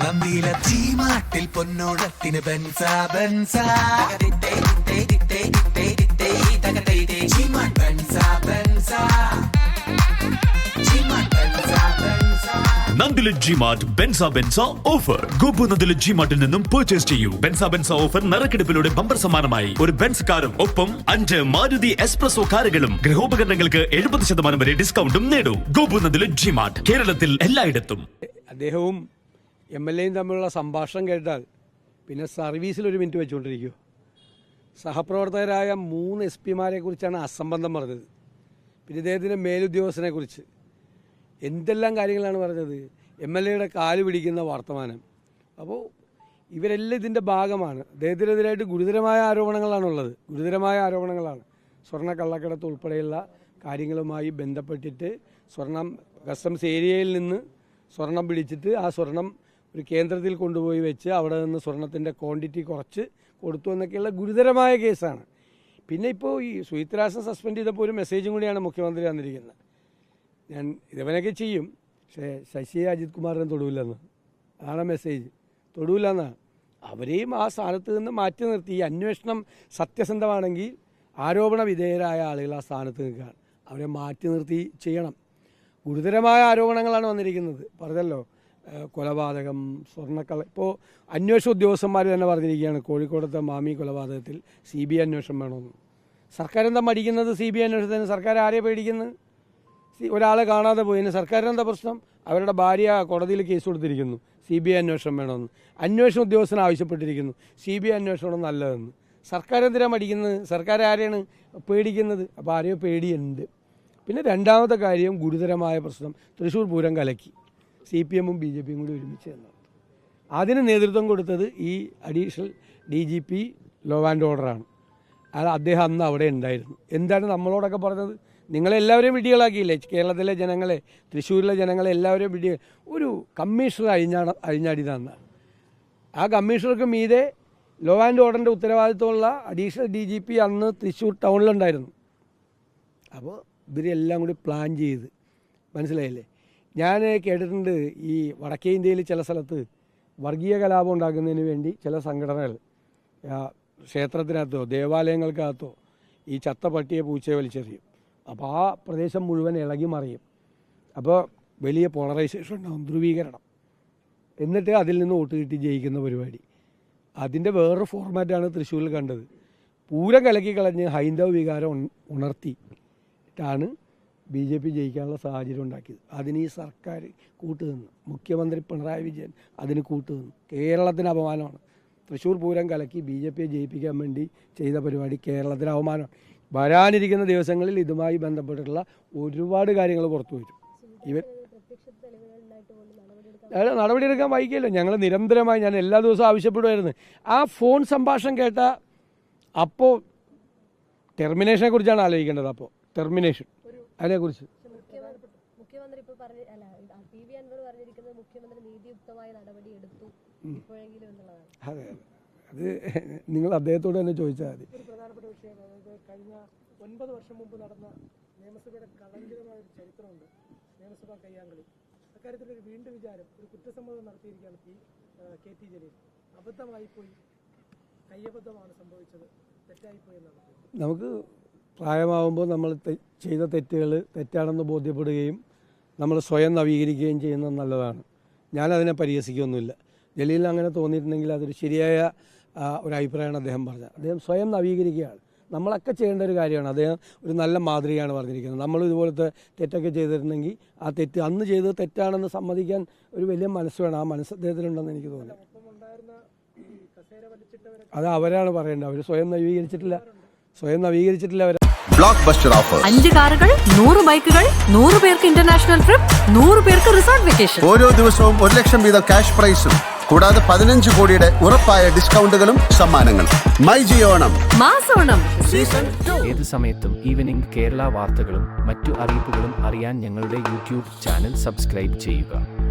നന്ദിയില ചീമാട്ടിൽ പൊന്നോടത്തിന് ബെൻസ ബെൻസ. നന്ദില ജിമാർട്ട് ഓഫർ ഗോപു നിന്നും പർച്ചേസ് ചെയ്യൂ. ബെൻസ ഓഫർ നറുക്കെടുപ്പിലൂടെ ബമ്പർ സമ്മാനമായി. ഒരു ബെൻസ് കാറും ഒപ്പം അഞ്ച് മാരുതി എക്സ്പ്രസോ കാറുകളും. ഗൃഹോപകരണങ്ങൾക്ക് എഴുപത് ശതമാനം വരെ ഡിസ്കൗണ്ടും നേടൂ. ഗോപു നന്ദില ജിമാർട്ട് കേരളത്തിൽ എല്ലായിടത്തും. അദ്ദേഹവും എം എൽ എയും തമ്മിലുള്ള സംഭാഷണം കേട്ടാൽ പിന്നെ സർവീസിൽ ഒരു മിനിറ്റ് വെച്ചുകൊണ്ടിരിക്കുമോ സഹപ്രവർത്തകരായ മൂന്ന് എസ് പിമാരെ കുറിച്ചാണ് അസംബന്ധം പറഞ്ഞത്. പിന്നെ ഇദ്ദേഹത്തിന്റെ മേലുദ്യോഗസ്ഥനെ കുറിച്ച്. എന്തെല്ലാം കാര്യങ്ങളാണ് പറഞ്ഞത്? എം എൽ എയുടെ കാൽ പിടിക്കുന്ന വർത്തമാനം. അപ്പോൾ ഇവരെല്ലാം ഇതിന്റെ ഭാഗമാണ്. അദ്ദേഹത്തിനെതിരായിട്ട് ഗുരുതരമായ ആരോപണങ്ങളാണുള്ളത്. ഗുരുതരമായ ആരോപണങ്ങളാണ്. സ്വർണ കള്ളക്കടത്ത് ഉൾപ്പെടെയുള്ള കാര്യങ്ങളുമായി ബന്ധപ്പെട്ടിട്ട് സ്വർണം കസ്റ്റംസ് ഏരിയയിൽ നിന്ന് സ്വർണം പിടിച്ചിട്ട് ആ സ്വർണം ഒരു കേന്ദ്രത്തിൽ കൊണ്ടുപോയി വെച്ച് അവിടെ നിന്ന് സ്വർണത്തിന്റെ ക്വാണ്ടിറ്റി കുറച്ച് കൊടുത്തു എന്നൊക്കെയുള്ള ഗുരുതരമായ കേസാണ്. പിന്നെ ഇപ്പോൾ ഈ സുഹിത്രാസൻ സസ്പെൻഡ് ചെയ്തപ്പോൾ ഒരു മെസ്സേജും കൂടിയാണ് മുഖ്യമന്ത്രി തന്നിരിക്കുന്നത്. ഞാൻ ഇതവനൊക്കെ ചെയ്യും. പക്ഷേ ശശിയെ അജിത് കുമാറിനെ തൊടുവില്ലെന്ന് അതാണ് മെസ്സേജ് തൊടുവില്ലെന്നാണ് അവരെയും ആ സ്ഥാനത്ത് നിന്ന് മാറ്റി നിർത്തി. ഈ അന്വേഷണം സത്യസന്ധമാണെങ്കിൽ ആരോപണ വിധേയരായ ആളുകൾ ആ സ്ഥാനത്ത് നിൽക്കുകയാണ് അവരെ മാറ്റി നിർത്തി ചെയ്യണം. ഗുരുതരമായ ആരോപണങ്ങളാണ് വന്നിരിക്കുന്നത്. പറഞ്ഞല്ലോ കൊലപാതകം സ്വർണക്കള ഇപ്പോൾ അന്വേഷണ ഉദ്യോഗസ്ഥന്മാർ തന്നെ പറഞ്ഞിരിക്കുകയാണ് കോഴിക്കോടത്തെ മാമി കൊലപാതകത്തിൽ സി ബി ഐ അന്വേഷണം വേണമെന്ന് സർക്കാർ എന്താ മടിക്കുന്നത് സി ബി ഐ അന്വേഷണത്തിന്? സർക്കാർ ആരെയാണ് പേടിക്കുന്നത് ഒരാളെ കാണാതെ പോയതിന് സർക്കാരിന് എന്താ പ്രശ്നം? അവരുടെ ഭാര്യ കോടതിയിൽ കേസ് കൊടുത്തിരിക്കുന്നു. സി ബി ഐ അന്വേഷണം വേണമെന്ന്. അന്വേഷണ ഉദ്യോഗസ്ഥൻ ആവശ്യപ്പെട്ടിരിക്കുന്നു. സി ബി ഐ അന്വേഷണം നല്ലതെന്ന്. സർക്കാർ എന്തിനാ മടിക്കുന്നത്? സർക്കാർ ആരെയാണ് പേടിക്കുന്നത്? അപ്പോൾ ആരെയോ പേടിയുണ്ട്. പിന്നെ രണ്ടാമത്തെ കാര്യം ഗുരുതരമായ പ്രശ്നം. തൃശ്ശൂർ പൂരം കലക്കി. സി പി എമ്മും ബി ജെ പിയും കൂടി ഒരുമിച്ച് എന്നാണ് അതിന് നേതൃത്വം കൊടുത്തത് ഈ additional D G P law and ഓർഡറാണ്. അത് അദ്ദേഹം അന്ന് അവിടെ ഉണ്ടായിരുന്നു. എന്താണ് നമ്മളോടൊക്കെ പറഞ്ഞത്? നിങ്ങളെല്ലാവരെയും വിഡികളാക്കിയില്ലേ കേരളത്തിലെ ജനങ്ങളെ തൃശ്ശൂരിലെ ജനങ്ങളെ എല്ലാവരെയും വിഡി ഒരു കമ്മീഷണർ അഴിഞ്ഞാട തന്ന ആ കമ്മീഷണർക്ക് മീതെ ലോ ആൻഡ് ഓർഡറിന്റെ ഉത്തരവാദിത്വമുള്ള അഡീഷണൽ ഡി ജി പി അന്ന് തൃശ്ശൂർ ടൗണിലുണ്ടായിരുന്നു. അപ്പോൾ ഇവരെല്ലാം കൂടി പ്ലാൻ ചെയ്ത്. മനസ്സിലായില്ലേ? ഞാൻ കേട്ടിട്ടുണ്ട് ഈ വടക്കേ ഇന്ത്യയിൽ ചില സ്ഥലത്ത് വർഗീയ കലാപം ഉണ്ടാക്കുന്നതിന് വേണ്ടി ചില സംഘടനകൾ ക്ഷേത്രത്തിനകത്തോ ദേവാലയങ്ങൾക്കകത്തോ ഈ ചത്ത പട്ടിയെ പൂച്ചയെ വലിച്ചെറിയും. അപ്പോൾ ആ പ്രദേശം മുഴുവൻ ഇളകി മറിയും. അപ്പോൾ വലിയ പോളറൈസേഷൻ ഉണ്ടാവും ധ്രുവീകരണം. എന്നിട്ട് അതിൽ നിന്ന് വോട്ട് കിട്ടി ജയിക്കുന്ന പരിപാടി. അതിന്റെ വേറൊരു ഫോർമാറ്റാണ് തൃശ്ശൂരിൽ കണ്ടത്. പൂരം കലക്കി കളഞ്ഞ് ഹൈന്ദവ വികാരം ഉണർത്തിയിട്ടാണ് ബി ജെ പി ജയിക്കാനുള്ള സാഹചര്യം ഉണ്ടാക്കിയത്. അതിന് ഈ സർക്കാർ കൂട്ടുനിന്നു. മുഖ്യമന്ത്രി പിണറായി വിജയൻ അതിന് കൂട്ടുനിന്നു. കേരളത്തിന് അപമാനമാണ്. തൃശ്ശൂർ പൂരം കലക്കി ബി ജെ പിയെ ജയിപ്പിക്കാൻ വേണ്ടി ചെയ്ത പരിപാടി കേരളത്തിന് അവമാനമാണ് വരാനിരിക്കുന്ന ദിവസങ്ങളിൽ ഇതുമായി ബന്ധപ്പെട്ടിട്ടുള്ള ഒരുപാട് കാര്യങ്ങൾ പുറത്തു വരും. ഇവർ നടപടിയെടുക്കാൻ വൈകിയല്ലോ. ഞങ്ങൾ നിരന്തരമായി ഞാൻ എല്ലാ ദിവസവും ആവശ്യപ്പെടുമായിരുന്നു ആ ഫോൺ സംഭാഷണം കേട്ട അപ്പോൾ ടെർമിനേഷനെ കുറിച്ചാണ് ആലോചിക്കേണ്ടത് അപ്പോൾ ടെർമിനേഷൻ അതിനെക്കുറിച്ച് അതെ അതെ. അത് നിങ്ങൾ അദ്ദേഹത്തോട് തന്നെ ചോദിച്ചാൽ മതി. പ്രധാനപ്പെട്ട വിഷയമാണ് അതായത് കഴിഞ്ഞ ഒൻപത് വർഷം മുമ്പ് നടന്ന നിയമസഭയുടെ കളങ്കിതമായ ഒരു ചരിത്രമുണ്ട് നിയമസഭാ കയ്യാങ്കളി. അക്കാര്യത്തിൽ ഒരു വീണ്ടും വിചാരം ഒരു കുറ്റസമ്മതം നടത്തിയിരിക്കുകയാണ് പി കെ ടി ജലീൽ. അബദ്ധമായി പോയി കയ്യബദ്ധമാണ് സംഭവിച്ചത് തെറ്റായിപ്പോയി എന്നാണ് നമുക്ക് പ്രായമാവുമ്പോൾ നമ്മൾ ചെയ്ത തെറ്റുകൾ തെറ്റാണെന്ന് ബോധ്യപ്പെടുകയും നമ്മൾ സ്വയം നവീകരിക്കുകയും ചെയ്യുന്നത് നല്ലതാണ്. ഞാനതിനെ പരിഹസിക്കുകയൊന്നുമില്ല ജലീലിന് അങ്ങനെ തോന്നിയിട്ടുണ്ടെങ്കിൽ അതൊരു ശരിയായ ഒരു അഭിപ്രായമാണ് അദ്ദേഹം പറഞ്ഞത്. അദ്ദേഹം സ്വയം നവീകരിക്കുകയാണ്. നമ്മളൊക്കെ ചെയ്യേണ്ട ഒരു കാര്യമാണ്. അദ്ദേഹം ഒരു നല്ല മാതൃകയാണ് പറഞ്ഞിരിക്കുന്നത്. നമ്മൾ ഇതുപോലത്തെ തെറ്റൊക്കെ ചെയ്തിരുന്നെങ്കിൽ ആ തെറ്റ് അന്ന് ചെയ്തത് തെറ്റാണെന്ന് സമ്മതിക്കാൻ ഒരു വലിയ മനസ്സ് വേണം. ആ മനസ്സ് അദ്ദേഹത്തിനുണ്ടെന്ന് എനിക്ക് തോന്നുന്നു. ഒപ്പം ഉണ്ടായിരുന്ന കസേര വലിച്ചിട്ടവരെ അത് അവരാണ് പറയേണ്ടത്. അവർ സ്വയം നവീകരിച്ചിട്ടില്ല. സ്വയം നവീകരിച്ചിട്ടില്ല അവർ ബ്ലോക്ക് ബസ്റ്റർ ഓഫർ അഞ്ച് കാറുകൾ നൂറ് ബൈക്കുകൾ നൂറ് പേർക്ക് ഇന്റർനാഷണൽ ട്രിപ്പ് നൂറ് പേർക്ക് റിസോർട്ട് വെക്കേഷൻ ഓരോ ദിവസവും ഒരു ലക്ഷം വീതം ക്യാഷ് പ്രൈസും കൂടാതെ പതിനഞ്ച് കോടിയുടെ ഉറപ്പായ ഡിസ്കൗണ്ടുകളും സമ്മാനങ്ങളും. മൈ ജിയോണം. മാസോണം. സീസൺ ഏത് സമയത്തും ഈവനിംഗ് കേരള വാർത്തകളും മറ്റു അറിയിപ്പുകളും അറിയാൻ ഞങ്ങളുടെ യൂട്യൂബ് ചാനൽ സബ്സ്ക്രൈബ് ചെയ്യുക.